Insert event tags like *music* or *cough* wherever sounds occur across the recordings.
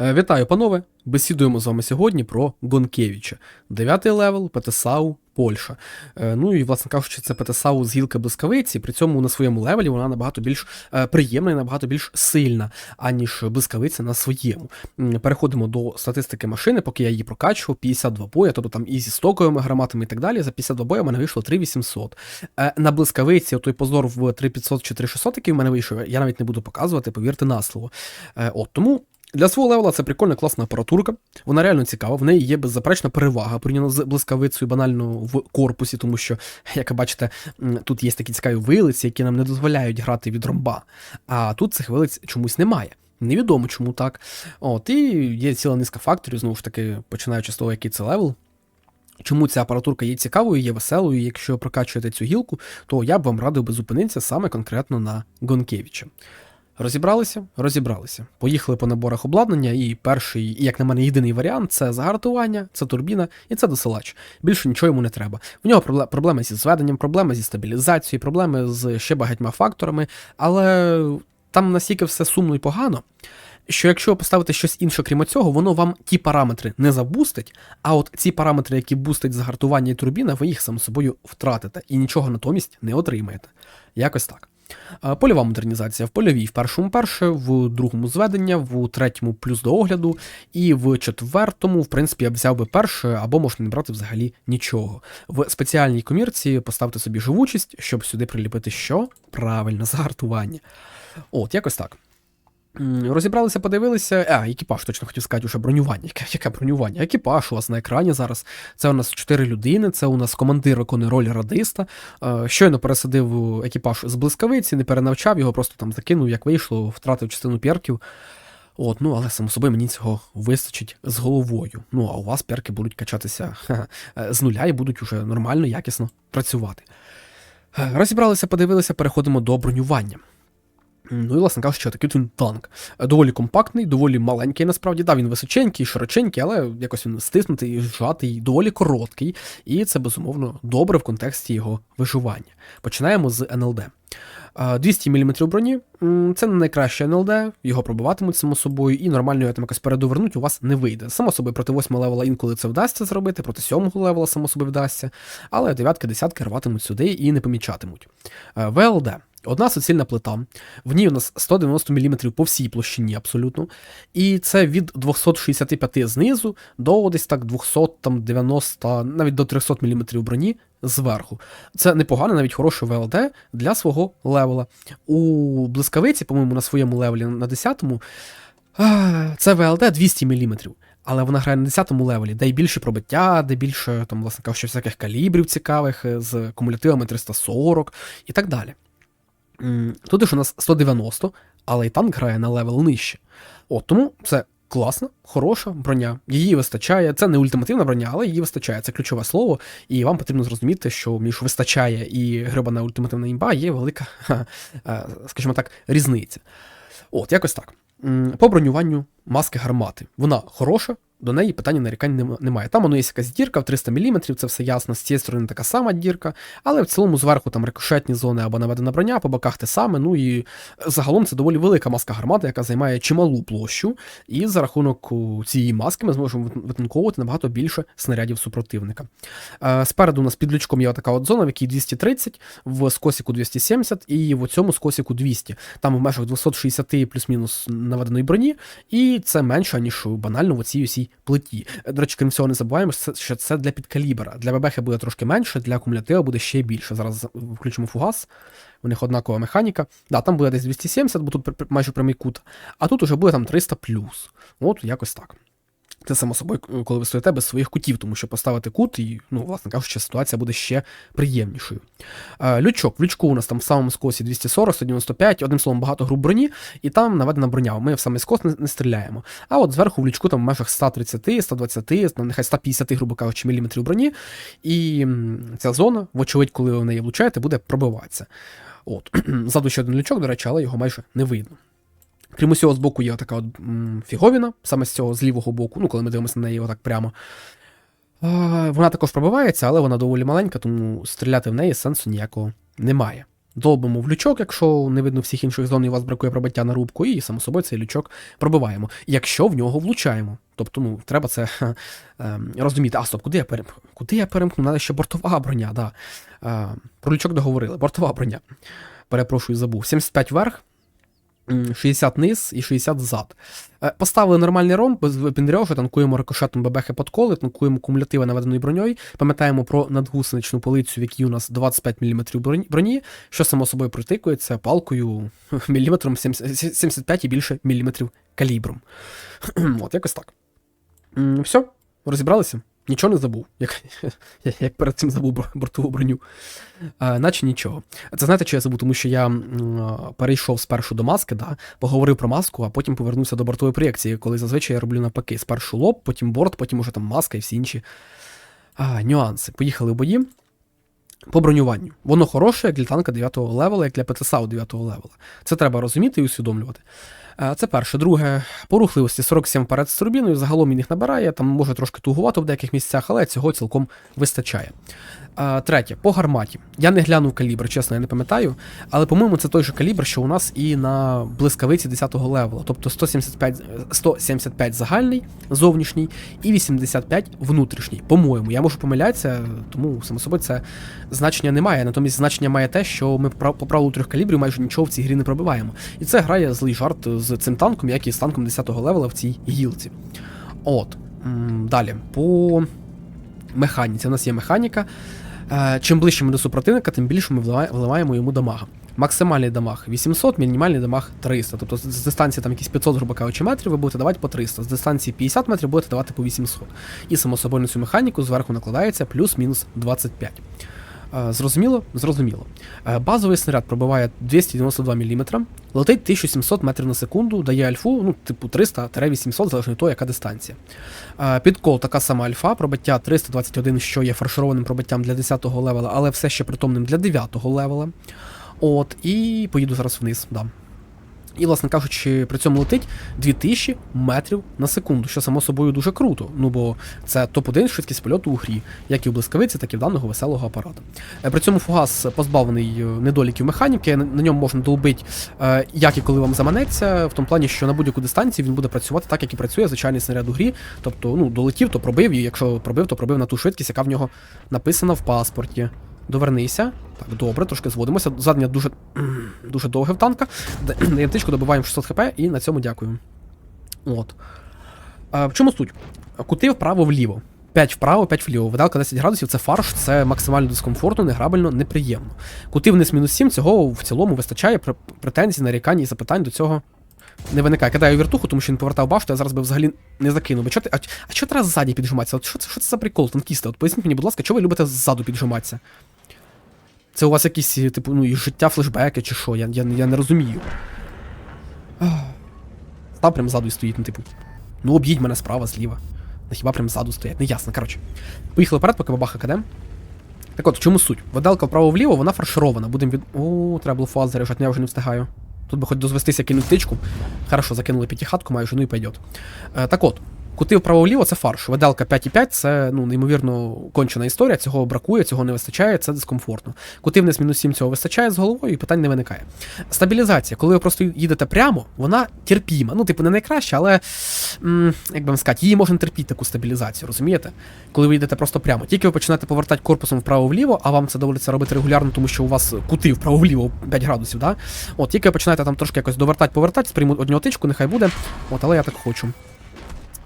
Е, Вітаю, панове! Бесідуємо з вами сьогодні про Гонкевича. Дев'ятий левел, ПТСАУ, Польща. Е, Ну і, власне кажучи, це ПТСАУ з гілки блискавиці, при цьому на своєму левелі вона набагато більш е, приємна і набагато більш сильна, аніж блискавиця на своєму. Переходимо до статистики машини, поки я її прокачував, 52 боя, тобто там і зі стоковими граматами і так далі. За 52 боя в мене вийшло 3800. Е, На блискавиці той позор в 3500 чи 3600, який в мене вийшов, я навіть не буду показувати, повірте на слово. От тому. Для свого левела це прикольна класна апаратурка. Вона реально цікава. В неї є беззаперечна перевага порівняно з блискавицею банально в корпусі, тому що, як ви бачите, тут є такі цікаві вилиці, які нам не дозволяють грати від ромба. А тут цих вилиць чомусь немає. Невідомо чому так. От, і є ціла низка факторів, знову ж таки, починаючи з того, який це левел. Чому ця апаратурка є цікавою, є веселою, якщо прокачуєте цю гілку, то я б вам радив би зупинитися саме конкретно на Гонкевича. Розібралися? Розібралися. Поїхали по наборах обладнання, і перший, як на мене, єдиний варіант це загартування, це турбіна і це досилач. Більше нічого йому не треба. В нього проблеми зі зведенням, проблеми зі стабілізацією, проблеми з ще багатьма факторами, але там настільки все сумно і погано. Що якщо поставити щось інше, крім цього, воно вам ті параметри не забустить, а от ці параметри, які бустять загартування і турбіна, ви їх сам собою втратите і нічого натомість не отримаєте. Якось так. Е, Польова модернізація в польовій в першому перше, в другому зведення, в третьому плюс до огляду, і в четвертому, в принципі, я б взяв би перше, або можна не брати взагалі нічого. В спеціальній комірці поставте собі живучість, щоб сюди приліпити що? Правильно, *laughs* загартування. От, якось так. Розібралися, подивилися. А, екіпаж, точно хотів сказати, уже бронювання. Яке, яке бронювання? Екіпаж у вас на екрані зараз. Це у нас чотири людини, це у нас командир виконує роль радиста. Е, Щойно пересадив екіпаж з блискавиці, не перенавчав його, просто там закинув, як вийшло, втратив частину перків. От, ну, але само собою мені цього вистачить з головою. Ну, а у вас перки будуть качатися е, з нуля і будуть уже нормально, якісно працювати. Е, Розібралися, подивилися, переходимо до бронювання. Ну і, власне кажучи, такий він танк. Е, Доволі компактний, доволі маленький, насправді. Да, він височенький, широченький, але якось він стиснутий, зжатий, доволі короткий. І це, безумовно, добре в контексті його виживання. Починаємо з НЛД. Е, 200 мм броні це не найкраще НЛД, його пробиватимуть само собою, і нормально там якось передовернуть у вас не вийде. Само собою, проти 8 левела інколи це вдасться зробити, проти 7 левела, само собою, вдасться, але дев'ятки, десятки рватимуть сюди і не помічатимуть. Е, ВЛД. Одна суцільна плита. В ній у нас 190 мм по всій площині абсолютно. І це від 265 знизу до десь так 290, навіть до 300 мм броні зверху. Це непогано, навіть хороше ВЛД для свого левела. У блискавиці, по-моєму, на своєму левелі на 10-му, це ВЛД 200 мм. Але вона грає на 10-му левелі, де й більше пробиття, де більше, там, власне кажучи, всяких калібрів цікавих, е, з кумулятивами 340 і так далі. Тут ж у нас 190, але і танк грає на левел нижче. От тому це класна, хороша броня. Її вистачає. Це не ультимативна броня, але її вистачає. Це ключове слово, і вам потрібно зрозуміти, що між вистачає і грибана ультимативна імба є велика, *laughs* е, скажімо так, різниця. От, якось так. По бронюванню маски гармати. Вона хороша, до неї питання нарікань немає. Там воно є якась дірка в 300 мм, це все ясно. З цієї сторони така сама дірка, але в цілому зверху там рикошетні зони або наведена броня, по боках те саме. Ну і загалом це доволі велика маска гармати, яка займає чималу площу. І за рахунок цієї маски ми зможемо вит- витанковувати набагато більше снарядів супротивника. Е, Спереду у нас під лючком є така от зона, в якій 230, в скосіку 270 і в цьому скосіку 200. Там в межах 260 плюс-мінус наведеної броні, і це менше, ніж банально в цій усій плиті. Е, До речі, крім цього, не забуваємо, що це- для підкалібра. Для бебехи буде трошки менше, для акумулятива буде ще більше. Зараз включимо фугас. У них однакова механіка. Да, там буде десь 270, бо тут майже прямий кут. А тут уже буде там 300 плюс. От якось так. Це само собою, коли ви стоїте без своїх кутів, тому що поставити кут, і, ну, власне кажучи, ситуація буде ще приємнішою. Лючок. В лючку у нас там в самому скосі 240, 195, одним словом, багато груп броні, і там наведена броня. Ми в самий скос не, не стріляємо. А от зверху в лючку там в межах 130, 120, ну, нехай 150, грубо кажучи, міліметрів броні. І ця зона, вочевидь, коли ви в неї влучаєте, буде пробиватися. От. *clears throat* Ззаду ще один лючок, до речі, але його майже не видно. Крім усього, з боку є така от фіговіна, саме з цього з лівого боку, ну, коли ми дивимося на неї отак прямо. Вона також пробивається, але вона доволі маленька, тому стріляти в неї сенсу ніякого немає. Долбимо в лючок, якщо не видно всіх інших зон і у вас бракує пробиття на рубку, і само собою цей лючок пробиваємо. Якщо в нього влучаємо. Тобто, ну, треба це е, розуміти. А, стоп, куди я перем... Куди я перемкну? Надо ще бортова броня, да. Е, про лючок договорили. Бортова броня. Перепрошую, забув. 75 вверх. М, 60 низ і 60 зад. Е, Поставили нормальний ромб, без випіндрьожу, танкуємо рикошетом бебехи подколи, танкуємо кумулятиви наведеною броньою, пам'ятаємо про надгусеничну полицю, в якій у нас 25 мм броні- що само собою протикується палкою *laughs* міліметром 70 75 і більше міліметрів калібром. *clears throat* От, якось так. Все, розібралися? Нічого не забув, як, *laughs* як перед цим забув бортову броню. А, наче нічого. Це знаєте, що я забув, тому що я м, перейшов спершу до маски, да, поговорив про маску, а потім повернувся до бортової проєкції, коли зазвичай я роблю навпаки. Спершу лоб, потім борт, потім уже там маска і всі інші а, нюанси. Поїхали в бої. По бронюванню. Воно хороше як для танка 9 го левела, як для ПТСАУ 9 го левела. Це треба розуміти і усвідомлювати. Е, Це перше. Друге, по рухливості 47 парад з турбіною, загалом він їх набирає, там може трошки тугувато в деяких місцях, але цього цілком вистачає. Е, Третє, по гарматі. Я не глянув калібр, чесно, я не пам'ятаю, але, по-моєму, це той же калібр, що у нас і на блискавиці 10-го левела, тобто 175, е, 175 загальний, зовнішній, і 85 внутрішній. По-моєму, я можу помилятися, тому само собою це значення немає. Натомість значення має те, що ми по правилу трьох калібрів майже нічого в цій грі не пробиваємо. І це грає злий жарт з цим танком, як і з танком 10-го левела в цій гілці. От. Далі, по механіці. У нас є механіка. Е, Чим ближче ми до супротивника, тим більше ми вливаємо йому дамага. Максимальний дамаг 800, мінімальний дамаг 300. Тобто з- дистанції там якісь 500, грубо кажучи, метрів ви будете давати по 300, з дистанції 50 метрів будете давати по 800. І само собою на цю механіку зверху накладається плюс-мінус 25. Е, Зрозуміло? Зрозуміло. Е, Базовий снаряд пробиває 292 мм, летить 1700 метрів на секунду, дає альфу, ну, типу 300-800, залежно від того, яка дистанція. Е, Підкол така сама альфа, пробиття 321, що є фаршированим пробиттям для 10-го левела, але все ще притомним для 9-го левела. От, і поїду зараз вниз, да. І, власне кажучи, при цьому летить 2000 метрів на секунду, що само собою дуже круто. Ну бо це топ-1 швидкість польоту у грі, як і в блискавиці, так і в даного веселого апарата. Е, При цьому фугас позбавлений е, недоліків механіки, на- ньому можна долбити, е, як і коли вам заманеться, в тому плані, що на будь-яку дистанцію він буде працювати так, як і працює звичайний снаряд у грі. Тобто, ну, долетів, то пробив, і якщо пробив, то пробив на ту швидкість, яка в нього написана в паспорті. Довернися. Так, добре, трошки зводимося. Задня дуже дуже довге в танка. Даємо *clears throat* добиваємо 600 хп і на цьому дякую. От. А, в чому суть? Кути вправо-вліво. 5 вправо, 5 вліво. Видалка 10 градусів це фарш, це максимально дискомфортно, неграбельно, неприємно. Кути вниз мінус 7, цього в цілому вистачає претензій, нарікань і запитань до цього не виникає. Кидаю віртуху, тому що він повертав башту, я зараз би взагалі не закинув. Чого ти, а, а чого треба ззаді піджиматися? От що це, що це за прикол, танкісти? От поясніть мені, будь ласка, чого ви любите ззаду піджиматися? Це у вас якісь, типу, ну, і життя флешбеки чи що? Я, я, я не розумію. Став прям ззаду і стоїть, ну, типу. Ну, об'їдь мене справа, зліва. Ну, хіба прям ззаду стоять? Не ясно, коротше. Поїхали вперед, поки бабаха кадем. Так от, в чому суть? Виделка вправо-вліво, вона фарширована. Будемо від. О, треба було фуаз заряджати, ну, я вже не встигаю. Тут би хоч дозвестися кинуть тичку. Хорошо, закинули п'ятихатку, майже, ну і пойдет. Е, так от, кути вправо-вліво це фарш. Виделка 5,5 це ну, неймовірно кончена історія. Цього бракує, цього не вистачає, це дискомфортно. Кути вниз мінус 7 цього вистачає з головою і питань не виникає. Стабілізація, коли ви просто їдете прямо, вона терпіма. Ну, типу, не найкраща, але м, як би вам сказати, її можна терпіти таку стабілізацію, розумієте? Коли ви йдете просто прямо. Тільки ви починаєте повертати корпусом вправо-вліво, а вам це доводиться робити регулярно, тому що у вас кути вправо-вліво 5 градусів, да? От, тільки ви починаєте там трошки якось довертати, повертати, сприйму одну тичку, нехай буде. От, але я так хочу.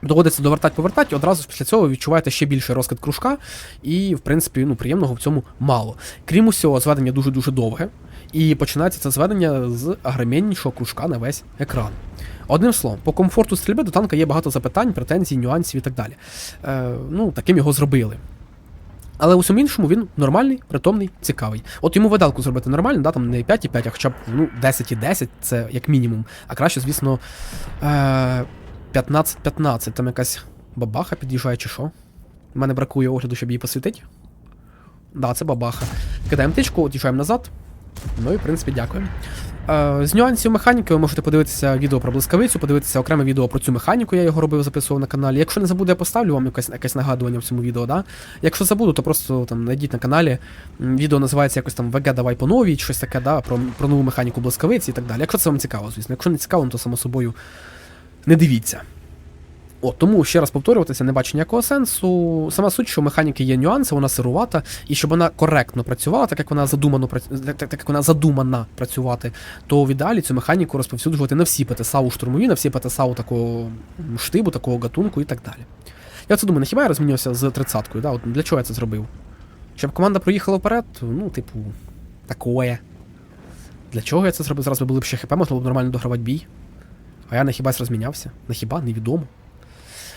Доводиться довертати, повертати, одразу після цього відчуваєте ще більший розкид кружка, і, в принципі, ну, приємного в цьому мало. Крім усього, зведення дуже-дуже довге, і починається це зведення з агроміннішого кружка на весь екран. Одним словом, по комфорту стрільби до танка є багато запитань, претензій, нюансів і так далі. Е, ну, таким його зробили. Але у всьому іншому він нормальний, притомний, цікавий. От йому видалку зробити нормально, да, там не 5,5, а хоча б ну, 10,10, це як мінімум. А краще, звісно, е, 15-15. Там якась бабаха під'їжджає чи що. У мене бракує огляду, щоб її посвітити. Да, це бабаха. Кидаємо тичку, од'їжджаємо назад. Ну і в принципі дякуємо. Е, З нюансів механіки ви можете подивитися відео про блискавицю, подивитися окреме відео про цю механіку, я його робив, записував на каналі. Якщо не забуду, я поставлю вам якесь, якесь нагадування в цьому відео, да? Якщо забуду, то просто там знайдіть на каналі. Відео називається якось там ВГ давай по новій, щось таке, да, про, про нову механіку блискавиці і так далі. Якщо це вам цікаво, звісно. Якщо не цікаво, то само собою не дивіться. От, тому ще раз повторюватися, не бачу ніякого сенсу. Сама суть, що у механіки є нюанси, вона сирувата, і щоб вона коректно працювала, так як вона задумано так, так, як вона задумана працювати, то в ідеалі цю механіку розповсюджувати на всі ПТСАУ штурмові, на всі ПТСАУ такого штибу, такого гатунку і так далі. Я це думаю, не хіба я розмінювався з 30-кою, да? От для чого я це зробив? Щоб команда проїхала вперед, ну, типу, такое. Для чого я це зробив? Зараз би були б ще хп, можна б нормально догравати бій. А я на хібась розмінявся. На хіба, невідомо.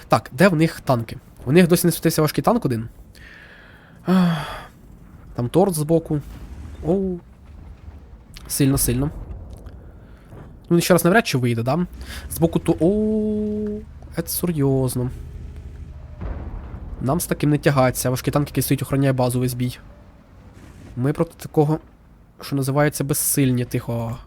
Так, де в них танки? У них досі не світився важкий танк один. Там торт збоку. Оу. Сильно, сильно. Ну, ще раз навряд чи вийде, да? Збоку то. Оу. Це серйозно. Нам з таким не тягається. Важкий танк, який стоїть, охороняє базу весь бій. Ми проти такого, що називається, безсильні, тихо.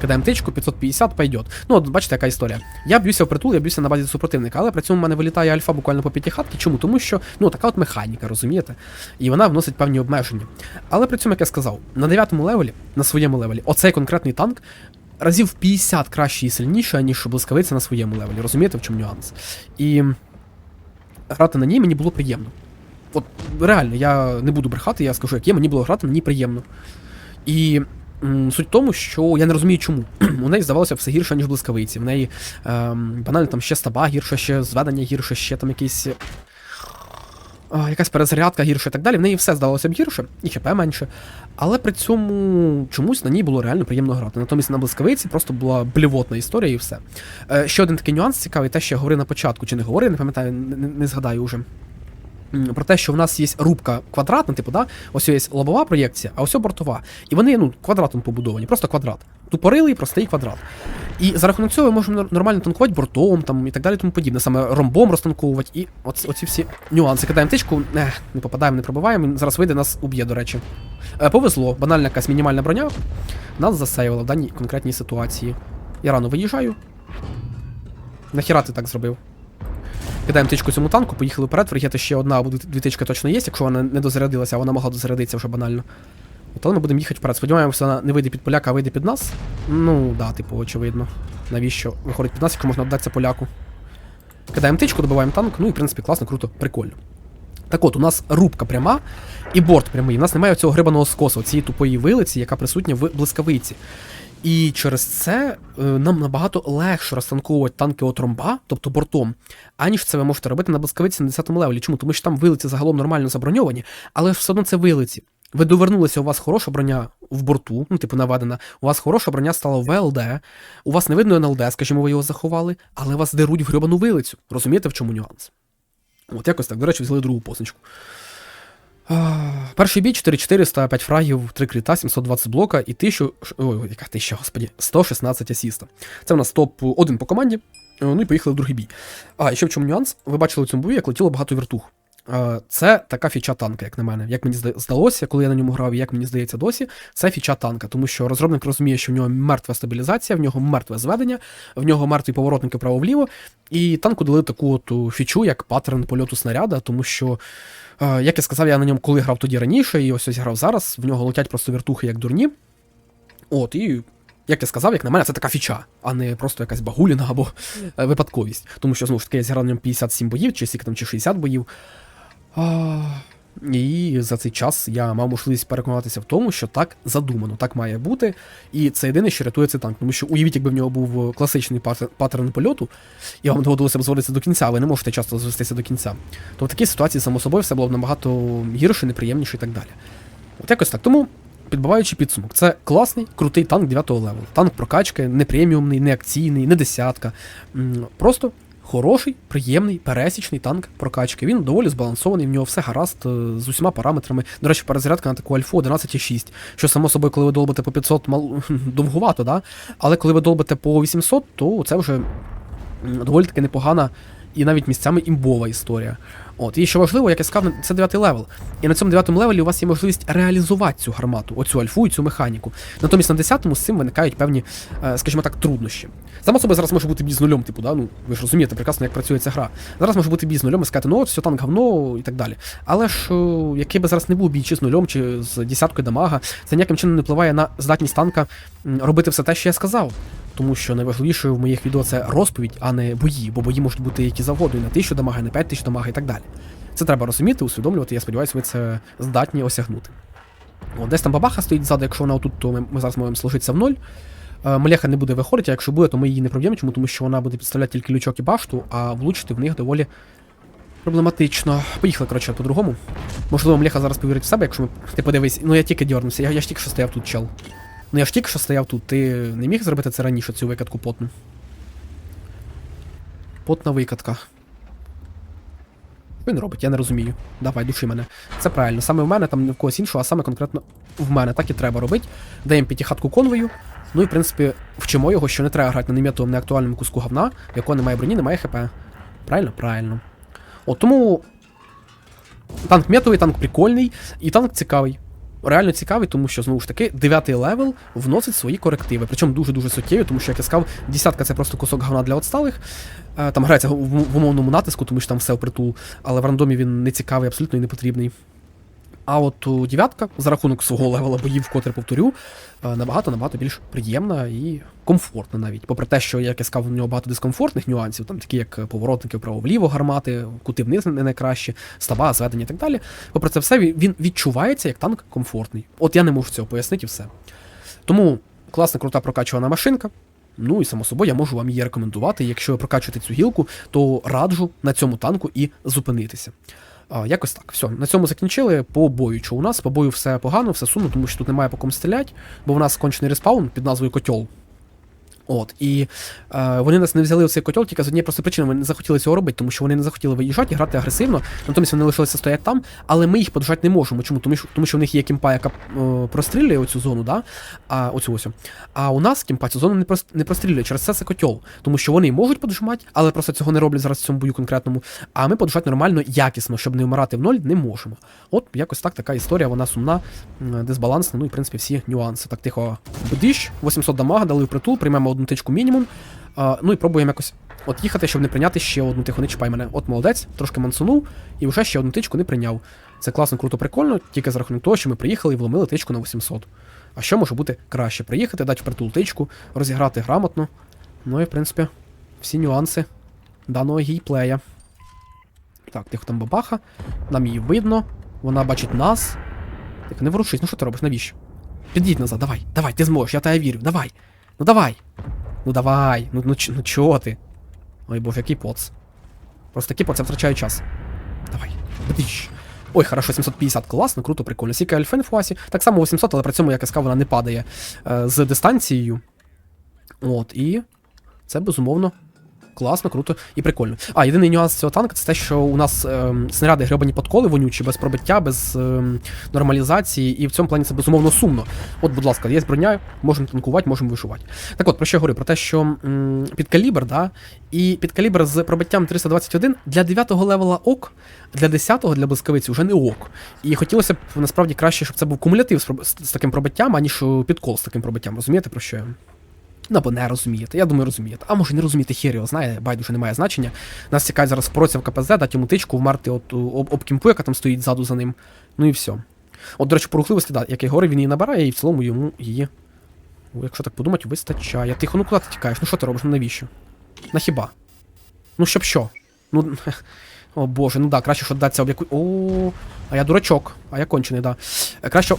Кидаємо тичку, 550 пойдет. Ну, от бачите, яка історія. Я б'юся в притул, я б'юся на базі супротивника, але при цьому в мене вилітає альфа буквально по п'ятихатки. Чому? Тому що ну така от механіка, розумієте? І вона вносить певні обмеження. Але при цьому, як я сказав, на 9 левелі, на своєму левелі, оцей конкретний танк разів 50 краще і сильніше, ніж блискавиця на своєму левелі. Розумієте, в чому нюанс? І грати на ній мені було приємно. От реально, я не буду брехати, я скажу, як є, мені було грати на ній приємно. І суть в тому, що я не розумію, чому. *clears throat* У неї здавалося все гірше, ніж блискавиці. В неї ем, банально там ще стаба гірше, ще зведення гірше, ще там якісь. а, якась перезарядка гірше і так далі. В неї все здавалося б гірше, і ХП менше. Але при цьому чомусь на ній було реально приємно грати. Натомість на блискавиці просто була блівотна історія і все. Е, ще один такий нюанс цікавий, те, що я говорив на початку, чи не говорив, не пам'ятаю, не, не, згадаю уже. Про те, що в нас є рубка квадратна, типу, да? ось є лобова проєкція, а ось бортова. І вони ну, квадратом побудовані, просто квадрат. Тупорилий, простий квадрат. І за рахунок цього ми можемо нормально танкувати бортом там, і так далі, тому подібне. Саме ромбом розтанковувати. І оці, оці всі нюанси. Кидаємо тичку, ех, не попадаємо, не пробиваємо. Зараз вийде, нас уб'є, до речі. Е, повезло, банальна якась мінімальна броня нас засейвила в даній конкретній ситуації. Я рано виїжджаю. Нахіра ти так зробив? Кидаємо тичку цьому танку, поїхали вперед, фрегети ще одна або дві- тички точно є, якщо вона не дозарядилася, а вона могла дозарядитися вже банально. От але ми будемо їхати вперед. Сподіваємося, вона не вийде під поляка, а вийде під нас. Ну, да, типу, очевидно. Навіщо виходить під нас, якщо можна вдатися поляку? Кидаємо тичку, добиваємо танк, ну і в принципі класно, круто, прикольно. Так от, у нас рубка пряма і борт прямий. У нас немає цього грибаного скосу, цієї тупої вилиці, яка присутня в блискавиці. І через це е, нам набагато легше розтанковувати танки от ромба, тобто бортом, аніж це ви можете робити на блискавиці на 10 левелі. Чому? Тому що там вилиці загалом нормально заброньовані, але все одно це вилиці. Ви довернулися, у вас хороша броня в борту, ну, типу, наведена, у вас хороша броня стала ВЛД, у вас не видно НЛД, скажімо, ви його заховали, але вас деруть в гребану вилицю. Розумієте, в чому нюанс? От якось так, до речі, взяли другу позначку. *sighs* Перший бій 4400, 5 фрагів, 3 кріта, 720 блока і 1000. Ой, яка 1000, господі, 116 асіста. Це в нас топ-1 по команді. Е, Ну і поїхали в другий бій. А, і ще в чому нюанс? Ви бачили у цьому бою, як летіло багато віртух. Е, Це така фіча танка, як на мене. Як мені здалося, коли я на ньому грав, і як мені здається досі, це фіча танка, тому що розробник розуміє, що в нього мертва стабілізація, в нього мертве зведення, в нього мертві поворотники вправо-вліво, і танку дали таку от фічу, як паттерн польоту снаряда, тому що, е, як я сказав, я на ньому коли грав тоді раніше, і ось ось грав зараз, в нього летять просто віртухи як дурні. От, і. Як я сказав, як на мене, це така фіча, а не просто якась багуліна або е, випадковість. Тому що, знову ж таки, я зіграв на ньому 57 боїв, чи скільки там, чи 60 боїв. І за цей час я мав можливість переконатися в тому, що так задумано, так має бути. І це єдине, що рятує цей танк. Тому що уявіть, якби в нього був класичний паттерн польоту, і вам доводилося б зводитися до кінця, ви не можете часто звестися до кінця. То в такій ситуації, само собою, все було б набагато гірше, неприємніше і так далі. От якось так. Тому, підбиваючи підсумок, це класний, крутий танк 9-го левелу. Танк прокачки, не преміумний, не акційний, не десятка. Просто хороший, приємний, пересічний танк прокачки. Він доволі збалансований, в нього все гаразд е, з усіма параметрами. До речі, перезарядка на таку альфу 11,6. Що само собою, коли ви долбите по 500, мал... *laughs* довгувато, да? але коли ви долбите по 800, то це вже доволі таки непогана і навіть місцями імбова історія. От, і що важливо, як я сказав, це 9 левел. І на цьому 9 левелі у вас є можливість реалізувати цю гармату, оцю альфу і цю механіку. Натомість на 10-му з цим виникають певні, е, скажімо так, труднощі. Само собою зараз може бути бій з нульом, типу, да? ну ви ж розумієте прекрасно, як працює ця гра. Зараз може бути бій з нульом і сказати, ну от все танк говно і так далі. Але ж який би зараз не був бій чи з нульом, чи з десяткою дамага, це ніяким чином не впливає на здатність танка робити все те, що я сказав. Тому що найважливіше в моїх відео це розповідь, а не бої, бо бої можуть бути які завгодно, і на 1000 дамага, і на 5000 дамага і так далі. Це треба розуміти, усвідомлювати, я сподіваюся, ви це здатні осягнути. От, десь там бабаха стоїть ззаду, якщо вона отут, то ми, ми зараз можемо сложитися в ноль. Е, Малеха не буде виходити, а якщо буде, то ми її не проб'ємо. Чому? Тому що вона буде підставляти тільки лючок і башту, а влучити в них доволі проблематично. Поїхали, коротше, по-другому. Можливо, Млеха зараз повірить в себе, якщо ми. Ти подивись, ну я тільки дьорнувся, я, я ж тільки що стояв тут, чел. Ну я ж тільки що стояв тут, ти не міг зробити це раніше, цю викатку потну. Потна викатка. Він робить, я не розумію. Давай, души мене. Це правильно. Саме в мене, там не в когось іншого, а саме конкретно в мене. Так і треба робити. Даємо п'ятихатку конвою. Ну і, в принципі, вчимо його, що не треба грати на нем'ятовому неактуальному куску говна, якого немає броні, немає хп. Правильно? Правильно. От тому. Танк метовий, танк прикольний, і танк цікавий. Реально цікавий, тому що, знову ж таки, дев'ятий левел вносить свої корективи. Причому дуже-дуже суттєві, тому що, як я сказав, десятка це просто кусок говна для отсталих. Е, Там грається в, умовному натиску, тому що там все впритул, але в рандомі він не цікавий, абсолютно і не потрібний. А от у дев'ятка, за рахунок свого левела боїв, вкотре повторю, е, набагато-набагато більш приємна і комфортна навіть. Попри те, що, як я сказав, у нього багато дискомфортних нюансів, там такі як поворотники вправо-вліво гармати, кути вниз не найкраще, стаба, зведення і так далі. Попри це все, він відчувається як танк комфортний. От я не можу цього пояснити і все. Тому класна, крута прокачувана машинка. Ну і само собою я можу вам її рекомендувати. Якщо ви прокачуєте цю гілку, то раджу на цьому танку і зупинитися. Якось так. Все, на цьому закінчили по бою. Що у нас по бою все погано, все сумно, тому що тут немає по кому стріляти, бо в нас скончений респаун під назвою Котьол. От, і е, вони нас не взяли в цей котел тільки з однієї простої причини. Вони не захотіли цього робити, тому що вони не захотіли виїжджати і грати агресивно. Натомість вони лишилися стояти там, але ми їх подужати не можемо. Чому? Тому що, тому що в них є кімпа, яка е, прострілює оцю зону, да? а, оцю ось. А у нас кімпа цю зону не, прос, не прострілює. Через це це котел. Тому що вони можуть подужимати, але просто цього не роблять зараз в цьому бою конкретному. А ми подужати нормально, якісно, щоб не вмирати в ноль, не можемо. От якось так така історія, вона сумна, дисбалансна, ну і в принципі всі нюанси. Так тихо бдиш, 800 дамага, дали в притул, приймемо одну тичку мінімум. А, ну і пробуємо якось от їхати, щоб не прийняти ще одну тихо, не чіпай мене. От молодець, трошки мансунув, і вже ще одну тичку не прийняв. Це класно, круто, прикольно, тільки за рахунок того, що ми приїхали і вломили тичку на 800. А що може бути краще? Приїхати, дати в притул тичку, розіграти грамотно. Ну і в принципі, всі нюанси даного гейплея. Так, тихо там бабаха. Нам її видно. Вона бачить нас. Тихо, не ворушись, ну що ти робиш? Навіщо? Під'їдь назад, давай, давай, ти зможеш, я тебе вірю, давай. Ну давай. Ну давай. Ну, ну, ну чого ти? Ой боже, який поц. Просто такий поц, я втрачаю час. Давай. Бдищ. Ой, хорошо, 750, класно, круто, прикольно. Сіка Альфен в фуасі. Так само 800, але при цьому, як я сказав, вона не падає е, з дистанцією. От, і це безумовно класно, круто і прикольно. А, єдиний нюанс цього танка це те, що у нас ем, снаряди гребані подколи вонючі, без пробиття, без ем, нормалізації, і в цьому плані це безумовно сумно. От, будь ласка, є броня, можемо танкувати, можемо вишувати. Так от, про що я говорю? Про те, що м, під калібр, да, і під калібр з пробиттям 321 для 9-го левела ок, для 10-го для блискавиці вже не ок. І хотілося б насправді краще, щоб це був кумулятив з, з, з таким пробиттям, аніж е, підкол з таким пробиттям. Розумієте, про що я? Ну, або не розумієте. Я думаю, розумієте. А може не розумієте хер його знає, байдуже немає значення. Нас цікавить зараз впороться КПЗ, дати йому тичку, вмерти от, об, об кімпу, яка там стоїть ззаду за ним. Ну і все. От, до речі, по рухливості, да, як я говорив, він її набирає, і в цілому йому її. Якщо так подумати, вистачає. Тихо, ну куди ти тікаєш? Ну що ти робиш? Ну навіщо? На хіба? Ну щоб що? Ну. *laughs* О боже, ну да, краще, що датися об яку. О, а я дурачок, а я кончений, да. Е, Краще.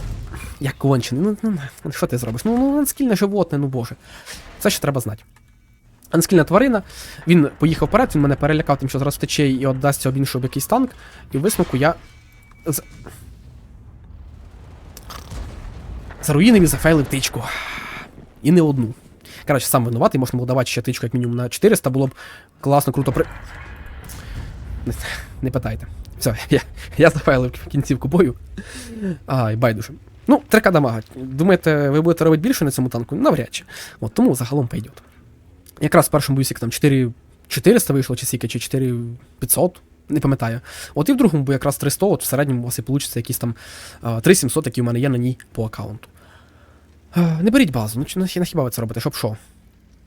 Я кончений. Ну, ну, ну, що ти зробиш? Ну, ну, анскільне животне, ну боже. Це ще треба знати. Анскільна тварина, він поїхав вперед, він мене перелякав тим, що зараз втече і віддасться об інший об якийсь танк. І в висновку я. З... Заруїнив і зафейлив тичку. І не одну. Коротше, сам винуватий, можна було давати ще тичку як мінімум на 400, було б класно, круто при. Не, не питайте. Все, я, я зафейлив кінцівку бою. Ай, байдуже. Ну, 3К дамага. Думаєте, ви будете робити більше на цьому танку? Навряд чи. От тому загалом пойдет. Якраз в першому бою там 4, 400 вийшло, чи скільки, чи 4500, не пам'ятаю. От і в другому, бо якраз 300, от в середньому у вас і вийде якісь там е, 3700, які в мене є на ній по аккаунту. Не беріть базу, ну чи на на хіба ви це робите, щоб що?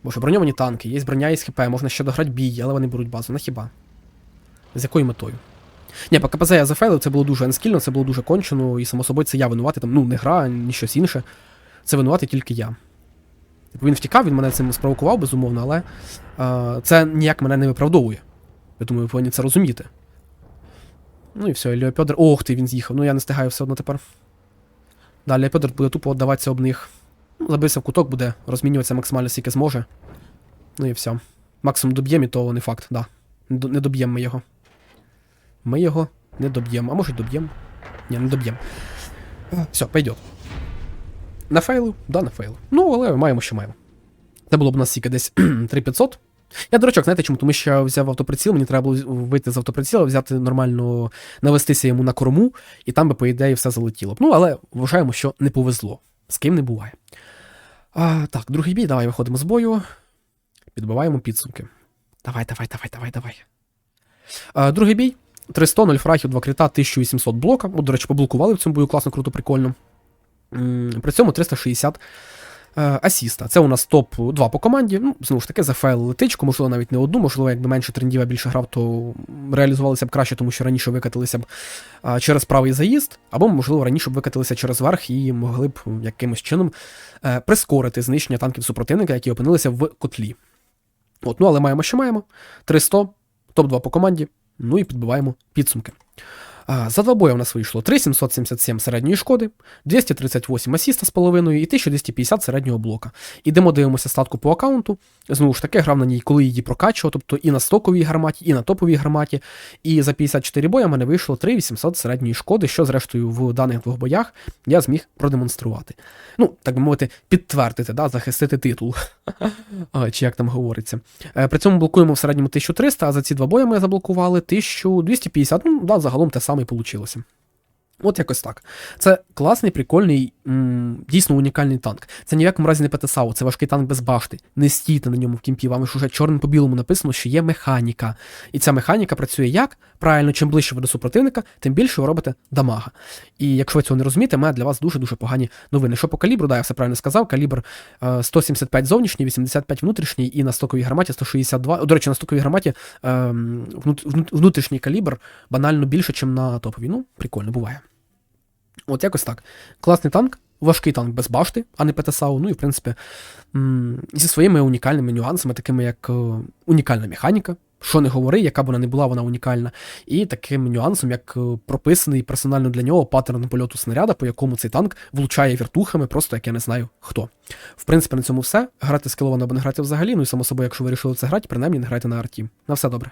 Бо що броньовані танки, є броня, є хп, можна ще дограти бій, але вони беруть базу. На хіба? З якою метою? Ні, по КПЗ я зафейлив, це було дуже анскільно, це було дуже кончено, і само собою це я винуватий, там, ну, не гра, ні щось інше. Це винуватий тільки я. Типу він втікав, він мене цим спровокував, безумовно, але е, це ніяк мене не виправдовує. Я думаю, ви повинні це розуміти. Ну і все, Леопедр. Ох ти, він з'їхав. Ну я не стигаю все одно тепер. Далі Леопедр буде тупо віддаватися об них. Ну, забився в куток, буде розмінюватися максимально скільки зможе. Ну і все. Максимум доб'ємо, і то не факт, да. Не доб'ємо ми його. Ми його не доб'ємо. А може доб'ємо. Ні, не доб'ємо. Все, пойдет. На фейлу? Да, на фейлу. Ну, але маємо, що маємо. Це було б у нас скільки десь *clears throat* 3500. Я дурачок, знаєте чому? Тому що я взяв автоприціл, мені треба було вийти з автоприціла, взяти нормально, навестися йому на корму, і там би, по ідеї, все залетіло б. Ну, але вважаємо, що не повезло. З ким не буває. А, так, другий бій, давай виходимо з бою. Підбиваємо підсумки. Давай, давай, давай, давай, давай. А, другий бій. 300, 0 фрахів, 2 крита, 1800 блока. От, до речі, поблокували в цьому бою класно, круто, прикольно. При цьому 360 е, асіста. Це у нас топ-2 по команді. Ну, знову ж таки, зафейлили тичку, можливо, навіть не одну, можливо, якби менше трендів, а більше грав, то реалізувалися б краще, тому що раніше викатилися б а, через правий заїзд, або, можливо, раніше б викатилися через верх і могли б якимось чином е, прискорити знищення танків супротивника, які опинилися в котлі. От, ну але маємо, що маємо. 300, топ-2 по команді. Ну і підбиваємо підсумки. За два бої у нас вийшло 3777 середньої шкоди, 238 асіста з половиною і 1250 середнього блока. Ідемо дивимося статку по аккаунту. Знову ж таки, грав на ній, коли її прокачував, тобто і на стоковій гарматі, і на топовій гарматі. І за 54 бої в мене вийшло 3800 середньої шкоди, що зрештою в даних двох боях я зміг продемонструвати. Ну, так би мовити, підтвердити, да, захистити титул. *laughs* Чи як там говориться. Е, При цьому блокуємо в середньому 1300, а за ці два бої ми заблокували 1250. Ну, да, загалом те саме і вийшло. От якось так. Це класний, прикольний, м, дійсно унікальний танк. Це ні в якому разі не ПТСАУ, це важкий танк без башти. Не стійте на ньому в кімпі, вам ж уже чорним по білому написано, що є механіка. І ця механіка працює як? Правильно, чим ближче ви до супротивника, тим більше ви робите дамага. І якщо ви цього не розумієте, має для вас дуже-дуже погані новини. Що по калібру, да, я все правильно сказав, калібр е, 175 зовнішній, 85 внутрішній, і на стоковій гарматі 162. О, До речі, на стоковій гарматі е, внут- внутрішній калібр банально більше, ніж на топовій. Ну, прикольно, буває. От якось так. Класний танк, важкий танк без башти, а не ПТСАУ. Ну і в принципі зі своїми унікальними нюансами, такими як е, унікальна механіка. Що не говори, яка б вона не була, вона унікальна. І таким нюансом, як е, прописаний персонально для нього паттерн польоту снаряда, по якому цей танк влучає віртухами, просто як я не знаю хто. В принципі, на цьому все. Грати скіловано або не грати взагалі. Ну і само собою, якщо ви вирішили це грати, принаймні не грайте на арті. На все добре.